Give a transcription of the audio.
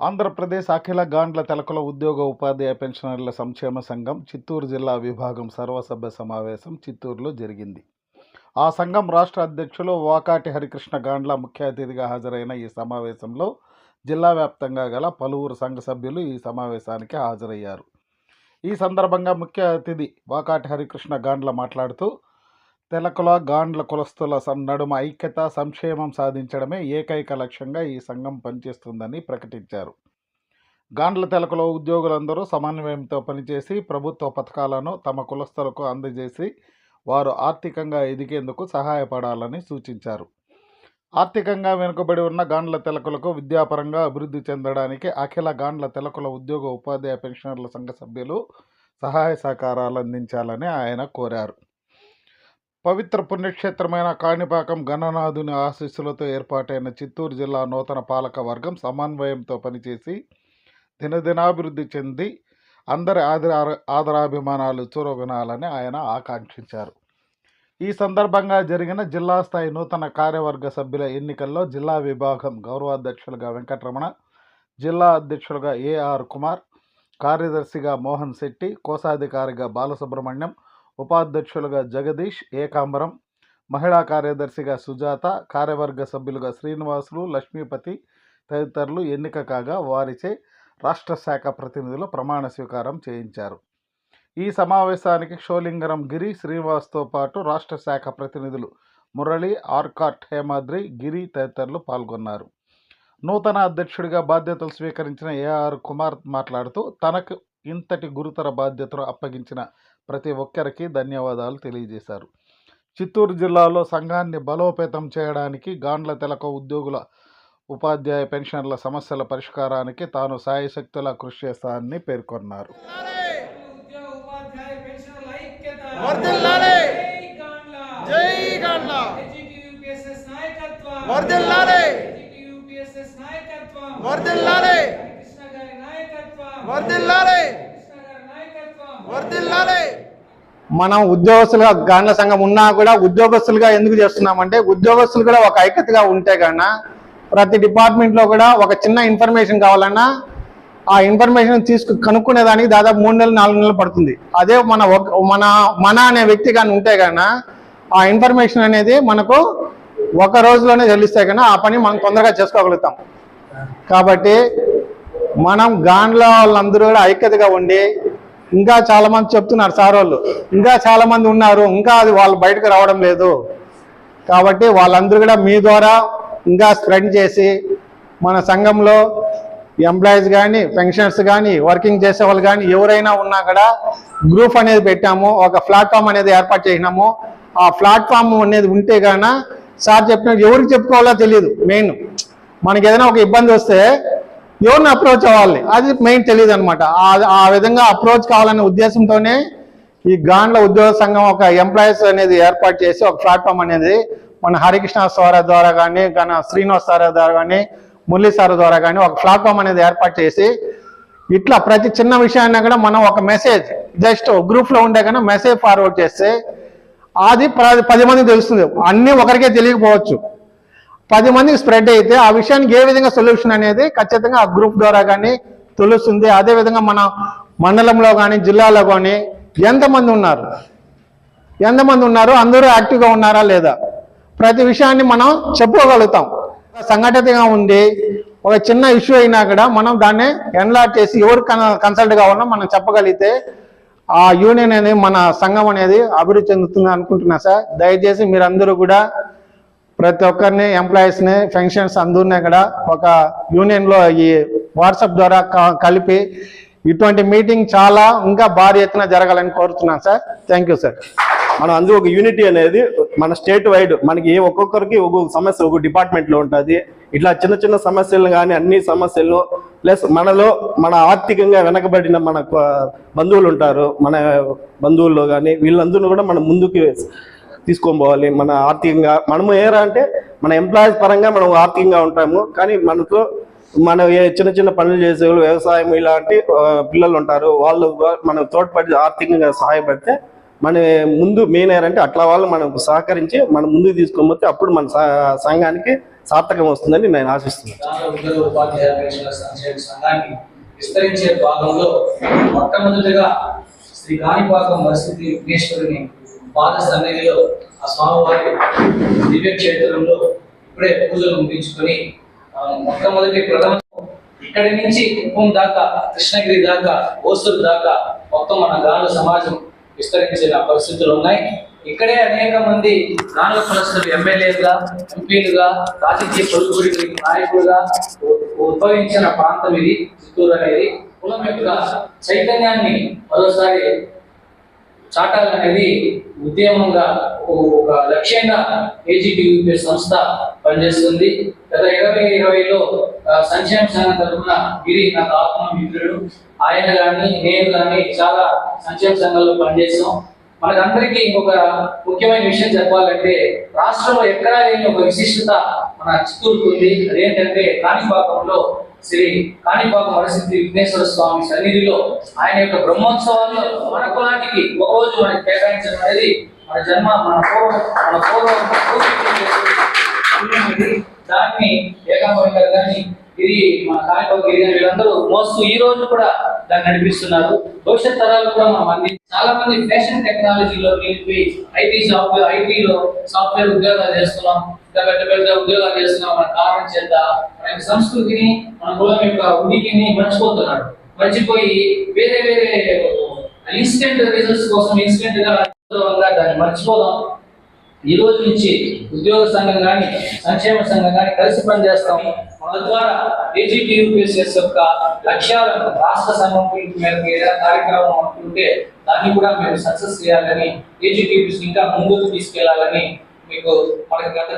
ఆంధ్రప్రదేశ్ అఖిల గాండ్ల తెలకుల ఉద్యోగ ఉపాధ్యాయ పెన్షనర్ల సంక్షేమ సంఘం చిత్తూరు జిల్లా విభాగం సర్వసభ్య సమావేశం చిత్తూరులో జరిగింది. ఆ సంఘం రాష్ట్ర అధ్యక్షులు వాకాటి హరికృష్ణ గాండ్ల ముఖ్య అతిథిగా హాజరైన ఈ సమావేశంలో జిల్లా వ్యాప్తంగా గల పలువురు సంఘ సభ్యులు ఈ సమావేశానికి హాజరయ్యారు. ఈ సందర్భంగా ముఖ్య అతిథి వాకాటి హరికృష్ణ గాండ్ల మాట్లాడుతూ తెలకుల గాండ్ల కులస్తుల నడుమ ఐక్యత సంక్షేమం సాధించడమే ఏకైక లక్ష్యంగా ఈ సంఘం పనిచేస్తుందని ప్రకటించారు. గాండ్ల తెలకుల ఉద్యోగులందరూ సమన్వయంతో పనిచేసి ప్రభుత్వ పథకాలను తమ కులస్తులకు అందజేసి వారు ఆర్థికంగా ఎదిగేందుకు సహాయపడాలని సూచించారు. ఆర్థికంగా వెనుకబడి ఉన్న గాండ్ల తెలకులకు విద్యాపరంగా అభివృద్ధి చెందడానికి అఖిల గాండ్ల తెలకుల ఉద్యోగ ఉపాధ్యాయ పెన్షనర్ల సంఘ సభ్యులు సహాయ సహకారాలు అందించాలని ఆయన కోరారు. పవిత్ర పుణ్యక్షేత్రమైన కాణిపాకం గణనాథుని ఆశీస్సులతో ఏర్పాటైన చిత్తూరు జిల్లా నూతన పాలక వర్గం సమన్వయంతో పనిచేసి దినదినాభివృద్ధి చెంది అందరి ఆదర ఆదరాభిమానాలు చూరగొనాలని ఆయన ఆకాంక్షించారు. ఈ సందర్భంగా జరిగిన జిల్లా స్థాయి నూతన కార్యవర్గ సభ్యుల ఎన్నికల్లో జిల్లా విభాగం గౌరవాధ్యక్షులుగా వెంకటరమణ జిల్లా అధ్యక్షులుగా ఏఆర్ కుమార్ కార్యదర్శిగా మోహన్ శెట్టి కోశాధికారిగా బాలసుబ్రహ్మణ్యం ఉపాధ్యక్షులుగా జగదీష్ ఏకాంబరం మహిళా కార్యదర్శిగా సుజాత కార్యవర్గ సభ్యులుగా శ్రీనివాసులు లక్ష్మీపతి తదితరులు ఎన్నిక కాగా వారిచే రాష్ట్ర శాఖ ప్రతినిధులు ప్రమాణ స్వీకారం చేయించారు. ఈ సమావేశానికి షోలింగరం గిరి శ్రీనివాస్తో పాటు రాష్ట్ర శాఖ ప్రతినిధులు మురళి ఆర్కాట్ హేమాద్రి గిరి తదితరులు పాల్గొన్నారు. నూతన అధ్యక్షుడిగా బాధ్యతలు స్వీకరించిన ఏఆర్ కుమార్ మాట్లాడుతూ తనకు ఇంతటి గురుతర బాధ్యతను అప్పగించిన ప్రతి ఒక్కరికి ధన్యవాదాలు తెలియజేశారు. చిత్తూరు జిల్లాలో సంఘాన్ని బలోపేతం చేయడానికి గాండ్ల తెలక ఉద్యోగుల ఉపాధ్యాయ పెన్షన్ల సమస్యల పరిష్కారానికి తాను సాయశక్తుల కృషి చేస్తానని పేర్కొన్నారు. మనం ఉద్యోగస్తులుగా గాండ్ల సంఘం ఉన్నా కూడా ఉద్యోగస్తులుగా ఎందుకు చేస్తున్నామంటే ఉద్యోగస్తులు కూడా ఒక ఐక్యతగా ఉంటే కన్నా ప్రతి డిపార్ట్మెంట్లో కూడా ఒక చిన్న ఇన్ఫర్మేషన్ కావాలన్నా ఆ ఇన్ఫర్మేషన్ తీసుకు కనుక్కునేదానికి దాదాపు మూడు నెలలు నాలుగు నెలలు పడుతుంది. అదే మన మన మన అనే వ్యక్తి కానీ ఉంటే కన్నా ఆ ఇన్ఫర్మేషన్ అనేది మనకు ఒక రోజులోనే చెల్లిస్తే కన్నా ఆ పని మనం తొందరగా చేసుకోగలుగుతాం. కాబట్టి మనం గాండ్ల వాళ్ళందరూ కూడా ఐక్యతగా ఉండి ఇంకా చాలా మంది చెప్తున్నారు సార్ వాళ్ళు. ఇంకా చాలా మంది ఉన్నారు. ఇంకా అది వాళ్ళు బయటకు రావడం లేదు. కాబట్టి వాళ్ళందరూ కూడా మీ ద్వారా ఇంకా స్ప్రెడ్ చేసి మన సంఘంలో ఎంప్లాయీస్ కానీ పెన్షనర్స్ కానీ వర్కింగ్ చేసే వాళ్ళు కానీ ఎవరైనా ఉన్నా కూడా గ్రూప్ అనేది పెట్టాము. ఒక ప్లాట్ఫామ్ అనేది ఏర్పాటు చేసినాము. ఆ ప్లాట్ఫామ్ అనేది ఉంటే గాన సార్ చెప్పినట్టు ఎవరికి చెప్పుకోవాలో తెలియదు మెయిన్. మనకి ఏదైనా ఒక ఇబ్బంది వస్తే ఎవరిని అప్రోచ్ అవ్వాలి? అది మెయిన్ తెలియదు అనమాట ఆ విధంగా అప్రోచ్ కావాలనే ఉద్దేశంతోనే ఈ గాండ్ల ఉద్యోగ సంఘం ఒక ఎంప్లాయీస్ అనేది ఏర్పాటు చేసి ఒక ప్లాట్ఫామ్ అనేది మన హరికృష్ణ సార్ ద్వారా కానీ మన శ్రీనివాస్ సార్ ద్వారా కానీ మురళీ సార్ ద్వారా కానీ ఒక ప్లాట్ఫామ్ అనేది ఏర్పాటు చేసి ఇట్లా ప్రతి చిన్న విషయాన్ని కూడా మనం ఒక మెసేజ్ జస్ట్ గ్రూప్లో ఉండే కన్నా మెసేజ్ ఫార్వర్డ్ చేస్తే అది ప- పది మందికి తెలుస్తుంది. అన్ని ఒకరికే తెలియకపోవచ్చు. పది మందికి స్ప్రెడ్ అయితే ఆ విషయానికి ఏ విధంగా సొల్యూషన్ అనేది ఖచ్చితంగా ఆ గ్రూప్ ద్వారా కానీ తెలుస్తుంది. అదే విధంగా మన మండలంలో కానీ జిల్లాలో కానీ ఎంతమంది ఉన్నారు? ఎంతమంది ఉన్నారు? అందరూ యాక్టివ్గా ఉన్నారా లేదా? ప్రతి విషయాన్ని మనం చెప్పుకోగలుగుతాం. సంఘటితంగా ఉండి ఒక చిన్న ఇష్యూ అయినా కూడా మనం దాన్ని ఎన్లాట్ చేసి ఎవరు కన్సల్ట్ కావాలన్నా మనం చెప్పగలిగితే ఆ యూనియన్ అనేది మన సంఘం అనేది అభివృద్ధి చెందుతుంది అనుకుంటున్నా సార్. దయచేసి మీరందరూ కూడా ప్రతి ఒక్కరిని ఎంప్లాయీస్ని పెన్షన్స్ అందరినీ కూడా ఒక యూనియన్లో ఈ వాట్సాప్ ద్వారా క- కలిపి ఇటువంటి మీటింగ్ చాలా ఇంకా భారీ ఎత్తున జరగాలని కోరుతున్నాను సార్. థ్యాంక్ యూ సార్ మనం అందులో ఒక యూనిటీ అనేది మన స్టేట్ వైడ్ మనకి ఏ ఒక్కొక్కరికి ఒక్కొక్క సమస్య ఒక్కొక్క డిపార్ట్మెంట్లో ఉంటుంది. ఇట్లా చిన్న చిన్న సమస్యలు కానీ అన్ని సమస్యలను ప్లస్ మనలో మన ఆర్థికంగా వెనకబడిన మన బంధువులు ఉంటారు. మన బంధువుల్లో కానీ వీళ్ళందరూ కూడా మనం ముందుకు తీసుకొని పోవాలి. మన ఆర్థికంగా మనము ఏరా అంటే మన ఎంప్లాయీస్ పరంగా మనం ఆర్థికంగా ఉంటాము. కానీ మనతో మన ఏ- చిన్న చిన్న పనులు చేసే వ్యవసాయం ఇలాంటి పిల్లలు ఉంటారు. వాళ్ళు మనం తోడ్పడి ఆర్థికంగా సహాయపడితే మన ముందు మెయిన్ ఏంటంటే అట్లా వాళ్ళు మనకు సహకరించి మనం ముందుకు తీసుకొని అప్పుడు మన సంఘానికి సార్థకం వస్తుందని నేను ఆశిస్తున్నాను. విస్తరించే భాగంలో మొట్టమొదటిగా శ్రీ కాణిపాకం వసతి విఘ్నేశ్వరుని పాద సన్నిధిలో ఆ స్వామివారి దివ్య క్షేత్రంలో ఇప్పుడే పూజలు ముగించుకొని మొట్టమొదటి ప్రథమ ఇక్కడి నుంచి కుప్పం దాకా కృష్ణగిరి దాకా ఓసూరు దాకా మొత్తం మన గాను సమాజం విస్తరించిన పరిస్థితులు ఉన్నాయి. ఇక్కడే అనేక మంది నాలుగు కులస్తులు ఎమ్మెల్యేలుగా ఎంపీలుగా రాజకీయ పలుకుబడి నాయకులుగా ఉద్భవించిన ప్రాంతం ఇది చిత్తూరు అనేది. కులం యొక్క చైతన్యాన్ని మరోసారి చాటాలనేది ఉద్యమంగా ఒక లక్ష్యంగా ఏజీటీయూపీ సంస్థ పనిచేస్తుంది. గత ఇరవై ఇరవైలో సంక్షేమ సంఘం తరఫున గిరి నాకు ఆత్మ మిత్రుడు ఆయన కానీ నేను కానీ చాలా సంక్షేమ సంఘంలో పనిచేసాం మనకందరికీ ఇంకొక ముఖ్యమైన విషయం చెప్పాలంటే రాష్ట్రంలో ఎక్కడా లేని ఒక విశిష్టత మన చిత్తూరుకుంది అదేంటంటే కాణిపాకంలో శ్రీ కాణిపాక వరసిద్ధి విఘ్నేశ్వర స్వామి సన్నిధిలో ఆయన యొక్క బ్రహ్మోత్సవాల్లో మన కులానికి ఒక రోజు మనకి కేటాయించడం అనేది మన జన్మ మన పూర్వం మన పూర్వం దాన్ని ఏకాంబరం గారు కానీ ఇది మన కాణిపాక గిరి వీళ్ళందరూ మోస్తూ ఈ రోజు కూడా దాన్ని నడిపిస్తున్నారు. భవిష్యత్ తరాలు కూడా మనం అంది చాలా మంది ఫ్యాషన్ టెక్నాలజీలో నిలిపి ఐటీ సాఫ్ట్వేర్ ఐటీలో సాఫ్ట్వేర్ ఉద్యోగాలు చేస్తున్నాం. ఇంకా పెద్ద పెద్ద ఉద్యోగాలు చేస్తున్నాం. మన కారణం చేత మన సంస్కృతిని మన కులం యొక్క ఉనికిని మర్చిపోతున్నాడు మర్చిపోయి వేరే వేరే ఇన్స్టెంట్ రిజల్ట్స్ కోసం ఇన్స్టెంట్గా దాన్ని మర్చిపోదాం. ఈ రోజు నుంచి ఉద్యోగ సంఘం కానీ సంక్షేమ సంఘం కానీ కలిసి పనిచేస్తాం మన ద్వారా ఏజీటీయూపీఎస్ఎస్ యొక్క లక్ష్యాలను రాష్ట్ర సంఘం మేరకు ఏదైనా కార్యక్రమం అనుకుంటే దాన్ని కూడా మేము సక్సెస్ చేయాలని ఏజీటీయూపీఎస్ ఇంకా ముందుకు తీసుకెళ్ళాలని మీకు మనకి గత